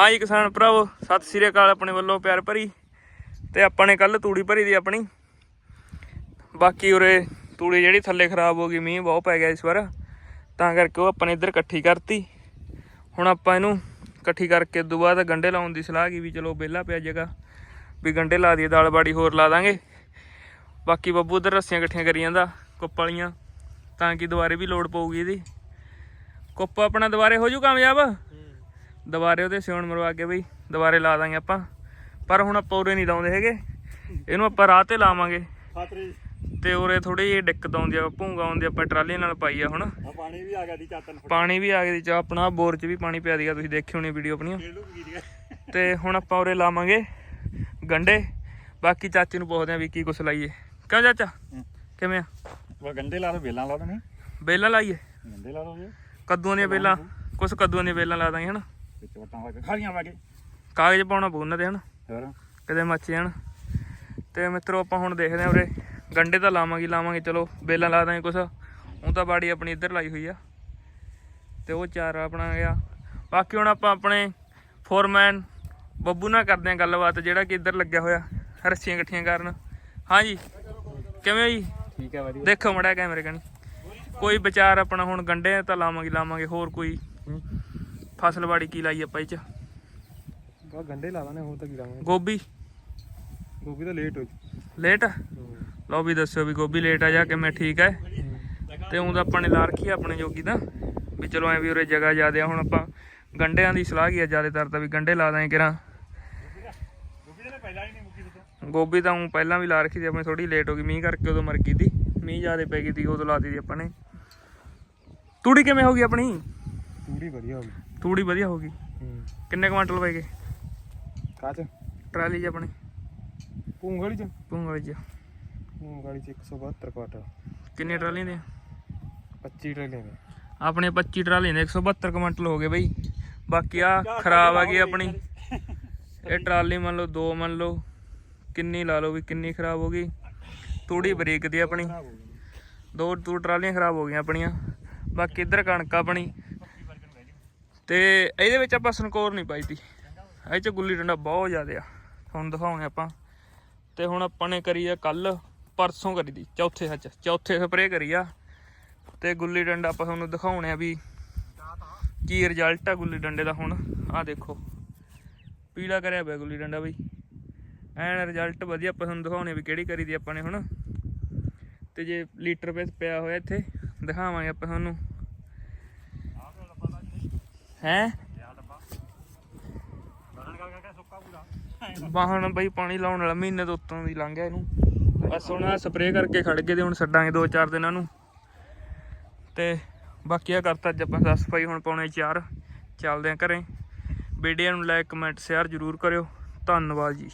ਹਾਂਜੀ ਕਿਸਾਨ ਭਰਾਵੋ, ਸਤਿ ਸ੍ਰੀ ਅਕਾਲ ਆਪਣੇ ਵੱਲੋਂ ਪਿਆਰ ਭਰੀ ਤੇ ਆਪਾਂ ਨੇ ਕੱਲ ਤੂੜੀ ਭਰੀ ਦੀ ਆਪਣੀ। ਬਾਕੀ ਉਰੇ ਤੂੜੀ ਜਿਹੜੀ ਥੱਲੇ ਖਰਾਬ ਹੋ ਗਈ, ਮੀਂਹ ਬਹੁਤ ਪੈ ਗਿਆ ਇਸ ਵਾਰ। ਤਾਂ ਕਰਕੇ ਉਹ ਆਪਾਂ ਨੇ ਇੱਧਰ ਇਕੱਠੀ ਕਰਤੀ। ਹੁਣ ਆਪਾਂ ਇਹਨੂੰ ਇਕੱਠੀ ਕਰਕੇ ਉਦੋਂ ਬਾਅਦ ਗੰਡੇ ਲਾਉਣ ਦੀ ਸਲਾਹ ਕੀ ਵੀ ਚਲੋ ਵਿਹਲਾ ਪਿਆ ਜਗ੍ਹਾ, ਵੀ ਗੰਡੇ ਲਾ ਦਈਏ, ਦਾਲ ਬਾੜੀ ਹੋਰ ਲਾ ਦਾਂਗੇ। ਬਾਕੀ ਬੱਬੂ ਉਧਰ ਰੱਸੀਆਂ ਇਕੱਠੀਆਂ ਕਰੀ ਜਾਂਦਾ, ਕੁੱਪ ਵਾਲੀਆਂ, ਤਾਂ ਕਿ ਦੁਬਾਰੇ ਵੀ ਲੋਡ ਪਊਗੀ ਇਹਦੀ। ਕੁੱਪ ਆਪਣਾ ਦੁਬਾਰੇ ਹੋ ਜੂ ਕਾਮਯਾਬ? ਦੁਬਾਰੇ ਉਹਦੇ ਸਿਉਣ ਮਰਵਾ ਕੇ ਬਈ ਦੁਬਾਰੇ ਲਾ ਦਾਂਗੇ ਆਪਾਂ। ਪਰ ਹੁਣ ਆਪਾਂ ਉਰੇ ਨਹੀਂ ਲਾਉਂਦੇ ਹੈਗੇ। ਇਹਨੂੰ ਆਪਾਂ ਰਾਹ ਤੇ ਲਾਵਾਂਗੇ। ਤੇ ਉਰੇ ਥੋੜੀ ਜਿਹੀ ਦਿੱਕਤ ਆਉਂਦੀ ਆ ਭੂੰਗਾ ਆਉਂਦੀ ਆ, ਆਪਾਂ ਟਰਾਲੀ ਨਾਲ ਪਾਈ ਆ ਹੁਣ। ਆ ਪਾਣੀ ਵੀ ਆ ਗਿਆ ਦੀ ਚਾਤਨ ਪਾਣੀ ਵੀ ਆ ਗਿਆ ਦੀ ਚਾ ਆਪਣਾ ਬੋਰ 'ਚ ਵੀ ਪਾਣੀ ਪਿਆ ਦੀਗਾ ਤੁਸੀਂ ਦੇਖੀ ਹੋਣੀ ਵੀਡੀਓ ਗਿਆ ਤੇ ਹੁਣ ਆਪਾਂ ਉਰੇ ਲਾਵਾਂਗੇ ਗੰਡੇ। ਬਾਕੀ ਚਾਚੇ ਨੂੰ ਪੁੱਛਦੇ ਆ ਵੀ ਕੀ ਕੁਛ ਲਾਈਏ। ਕਿਉਂ ਚਾਚਾ? ਕਿਵੇਂ ਆ? ਵਾ ਗੰਡੇ ਲਾ ਦੋ ਬੇਲਾਂ ਲਾ ਦੋ ਨਹੀਂ ਬੇਲਾਂ ਲਾਈਏ? ਗੰਡੇ ਲਾ ਦੋ ਜੀ। ਕੱਦੂਆਂ ਦੀਆਂ ਬੇਲਾਂ ਕੁਛ ਕੱਦੂਆਂ ਦੀਆਂ ਬੇਲਾਂ ਲਾ ਦਾਂਗੇ ਹਨਾ? ਖਾਲੀਆਂ ਕਾਗਜ਼ ਪਾਉਣਾ ਉਹਨਾਂ ਤੇ ਹਨਾ? ਹੋਰ? ਕਿਤੇ ਮੱਚ ਜਾਣ। ਤੇ ਮਿੱਤਰੋ ਆਪਾਂ ਹੁਣ ਦੇਖਦੇ ਆਂ ਉਰੇ ਗੰਡੇ ਤਾਂ ਲਾਵਾਂਗੇ ਹੀ ਲਾਵਾਂਗੇ ਚਲੋ ਬੇਲਾਂ ਲਾ ਦਾਂਗੇ ਕੁਛ। ਹੁਣ ਤਾਂ ਬਾੜੀ ਆਪਣੀ ਇੱਧਰ ਲਾਈ ਹੋਈ ਆ। ਤੇ ਉਹ ਚਾਰਾ ਆਪਣਾ ਗਿਆ ਬਾਕੀ ਹੁਣ ਆਪਾਂ ਆਪਣੇ ਫੋਰਮੈਨ ਬੱਬੂ ਨਾਲ ਕਰਦੇ ਆਂ ਗੱਲਬਾਤ ਜਿਹੜਾ ਕਿ ਇੱਧਰ ਲੱਗਿਆ ਹੋਇਆ ਰੱਸੀਆਂ ਇਕੱਠੀਆਂ ਕਰਨ। ਹਾਂਜੀ ਕਿਵੇਂ ਹੋ ਜੀ? ਠੀਕ ਹੈ ਵਧੀਆ। ਦੇਖੋ ਮੜਾ ਕੈਮਰੇ ਕਣੀ ਕੋਈ ਵਿਚਾਰ ਆਪਣਾ ਹੁਣ ਗੰਡੇ ਤਾਂ ਲਾਵਾਂਗੇ ਹੀ ਲਾਵਾਂਗੇ ਹੋਰ ਕੋਈ? ਫਸਲਬਾੜੀ ਕੀ ਲਾਈ ਆਪਾਂ ਇਹ ਚ? ਬਾ ਗੰਡੇ ਲਾ ਦਾਨੇ ਹੋਰ ਤਾਂ ਕੀ ਲਾਵਾਂਗੇ। ਗੋਭੀ? ਗੋਭੀ ਤਾਂ ਲੇਟ ਹੋ ਲੇਟ? ਲਓ ਵੀ ਦੱਸਿਓ ਵੀ ਗੋਭੀ ਲੇਟ ਆ ਜਾ ਕਿਵੇਂ ਠੀਕ ਹੈ ਤੇ ਉਹ ਤਾਂ ਆਪਾਂ ਨੇ ਲਾ ਰੱਖੀ ਆਪਣੇ ਜੋਗੀ ਦਾ ਵੀ ਚਲੋ ਐ ਵੀ ਉਰੇ ਜਗ੍ਹਾ ਜ਼ਿਆਦਾ ਹੁਣ ਆਪਾਂ ਗੰਡਿਆਂ ਦੀ ਸਲਾਹ ਕੀ ਆ ਜ਼ਿਆਦਾਤਰ ਤਾਂ ਵੀ ਗੰਡੇ ਲਾ ਦਾਂਗੇ ਕਿਰਾਂ ਗੋਭੀ ਤਾਂ ਉਹ ਪਹਿਲਾਂ ਵੀ ਲਾ ਰੱਖੀ ਸੀ ਆਪਣੀ ਥੋੜੀ ਲੇਟ ਹੋ ਗਈ ਮੀਂਹ ਕਰਕੇ ਉਦੋਂ ਮਰ ਗਈ ਤੀ। ਮੀਂਹ ਜ਼ਿਆਦਾ ਪੈ ਗਈ ਤੀ ਉਦੋਂ ਲਾ ਦਿੱਤੀ ਆਪਾਂ ਨੇ। ਤੂੜੀ ਕਿਵੇਂ ਹੋ ਗਈ ਆਪਣੀ? ਪੂਰੀ ਵਧੀਆ ਹੋ ਗਈ। ਤੂੜੀ ਵਧੀਆ ਹੋ ਗਈ। ਹੂੰ। ਕਿੰਨੇ ਕੁਆਂਟਲ ਪੈ ਗਏ? ਕਾਚ ਟਰਾਲੀ 'ਚ ਆਪਣੀ। ਪੂੰਗਲੀ ਚ? ਪੂੰਗਲੀ 'ਚ। ਪੂੰਗਲੀ ਚ 172 ਕੁਆਟਰ ਕਿੰਨੀਆਂ ਟਰਾਲੀਆਂ ਦੇ? 25 ਟਰੇਲੇ ਨੇ ਆਪਣੇ 25 ਟਰਾਲੀਆਂ ਦੇ 172 ਕੁਆਂਟਲ ਹੋ ਗਏ ਬਈ। ਬਾਕੀ ਆ ਖਰਾਬ ਆ ਗਈ ਆਪਣੀ। ਇਹ ਟਰਾਲੀ ਮੰਨ ਲਓ ਦੋ ਮੰਨ ਲਓ ਕਿੰਨੀ ਲਾ ਲਓ ਵੀ ਕਿੰਨੀ ਖਰਾਬ ਹੋ ਗਈ। ਤੂੜੀ ਬਰੀਕ ਦੀ ਆਪਣੀ। ਦੋ ਦੋ ਟਰਾਲੀਆਂ ਖਰਾਬ ਹੋ ਗਈਆਂ ਆਪਣੀਆਂ। ਬਾਕੀ ਇੱਧਰ ਕਣਕ ਆਪਣੀ। ਤੇ ਇਹਦੇ ਵਿੱਚ ਆਪਾਂ ਸਨਕੋਰ ਨਹੀਂ ਪਾਈ ਤੀ। ਇਹ ਚ ਗੁੱਲੀ ਡੰਡਾ ਬਹੁਤ ਜ਼ਿਆਦਾ ਆ। ਤੁਹਾਨੂੰ ਦਿਖਾਉਣੇ ਆਪਾਂ। ਤੇ ਹੁਣ ਆਪਾਂ ਨੇ ਕਰੀ ਆ ਕੱਲ ਪਰਸੋਂ ਕਰੀ ਦੀ, ਚੌਥੇ ਸੱਚ ਚੌਥੇ ਸਪਰੇਅ ਕਰੀ ਆ। ਤੇ ਗੁੱਲੀ ਡੰਡਾ ਆਪਾਂ ਤੁਹਾਨੂੰ ਦਿਖਾਉਣੇ ਆ ਵੀ ਕੀ ਰਿਜ਼ਲਟ ਆ ਗੁੱਲੀ ਡੰਡੇ ਦਾ ਹੁਣ। ਆਹ ਦੇਖੋ। ਪੀਲਾ ਕਰਿਆ ਪਿਆ ਗੁੱਲੀ ਡੰਡਾ ਬਈ। ਐਨ ਰਿਜ਼ਲਟ ਵਧੀਆ ਆਪਾਂ ਤੁਹਾਨੂੰ ਦਿਖਾਉਣੇ ਵੀ ਕਿਹੜੀ ਕਰੀ ਦੀ ਆਪਾਂ ਨੇ ਹੁਣ। ਤੇ ਜੇ ਲੀਟਰ ਪੇ ਪਿਆ ਹੋਇਆ ਇੱਥੇ, ਦਿਖਾਵਾਂਗੇ ਆਪਾਂ ਤੁਹਾਨੂੰ। ਹੈ? ਬਾਹਣ ਬਈ ਪਾਣੀ ਲਾਉਣ ਵਾਲਾ, ਮਹੀਨੇ ਤੋਂ ਉੱਤੋਂ ਦੀ ਲੰਘ ਗਿਆ ਇਹਨੂੰ। ਬਸ ਹੁਣ ਸਪਰੇਅ ਕਰਕੇ ਖੜ ਗਏ ਤੇ ਹੁਣ ਛੱਡਾਂਗੇ ਦੋ ਚਾਰ ਦਿਨਾਂ ਨੂੰ। ਤੇ ਬਾਕੀ ਆ ਕਰਤਾ ਅੱਜ ਆਪਾਂ ਸਾਫ਼ ਸਫ਼ਾਈ ਹੁਣ ਪਾਉਣੇ ਚਾਰ। ਚੱਲਦੇ ਆ ਘਰੇ। ਵੀਡੀਓ ਨੂੰ ਲਾਈਕ ਕਮੈਂਟ ਸ਼ੇਅਰ ਜ਼ਰੂਰ ਕਰਿਓ। ਧੰਨਵਾਦ ਜੀ।